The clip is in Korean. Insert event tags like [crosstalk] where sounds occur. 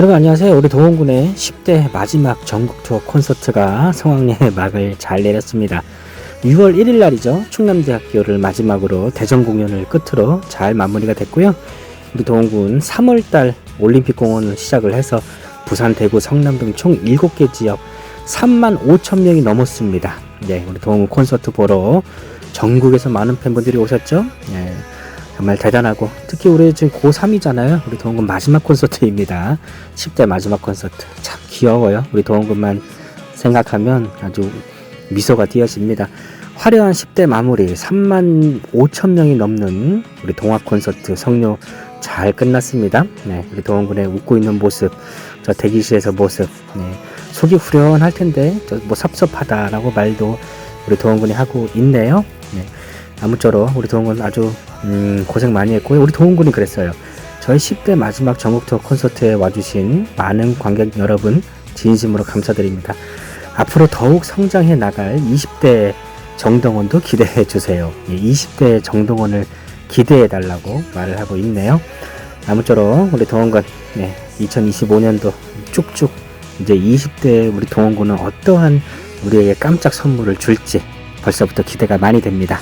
여러분 안녕하세요. 우리 동원군의 10대 마지막 전국 투어 콘서트가 성황리에 [laughs] 막을 잘 내렸습니다. 6월 1일 날이죠. 충남대학교를 마지막으로 대전 공연을 끝으로 잘 마무리가 됐고요. 우리 동원군 3월달 올림픽 공원을 시작을 해서 부산, 대구, 성남 등 총 7개 지역 3만 5천 명이 넘었습니다. 네, 우리 동원군 콘서트 보러 전국에서 많은 팬분들이 오셨죠. 네, 정말 대단하고 특히 우리 지금 고3이잖아요. 우리 동원군 마지막 콘서트입니다. 10대 마지막 콘서트. 참 귀여워요. 우리 동원군만 생각하면 아주 미소가 띄어집니다. 화려한 10대 마무리 3만 5천 명이 넘는 우리 동화 콘서트 성료 잘 끝났습니다. 네, 우리 동원군의 웃고 있는 모습, 저 대기실에서 모습, 네, 속이 후련할 텐데 저뭐 섭섭하다라고 말도 우리 동원군이 하고 있네요. 네, 아무쪼록 우리 동원군 아주 음, 고생 많이 했고요. 우리 동원군이 그랬어요. 저희 10대 마지막 전국 투어 콘서트에 와주신 많은 관객 여러분 진심으로 감사드립니다. 앞으로 더욱 성장해 나갈 20대 정동원도 기대해 주세요. 예, 20대 정동원을 기대해 달라고 말을 하고 있네요. 아무쪼록 우리 동원군 네, 2025년도 쭉쭉 이제 20대 우리 동원군은 어떠한 우리에게 깜짝 선물을 줄지 벌써부터 기대가 많이 됩니다.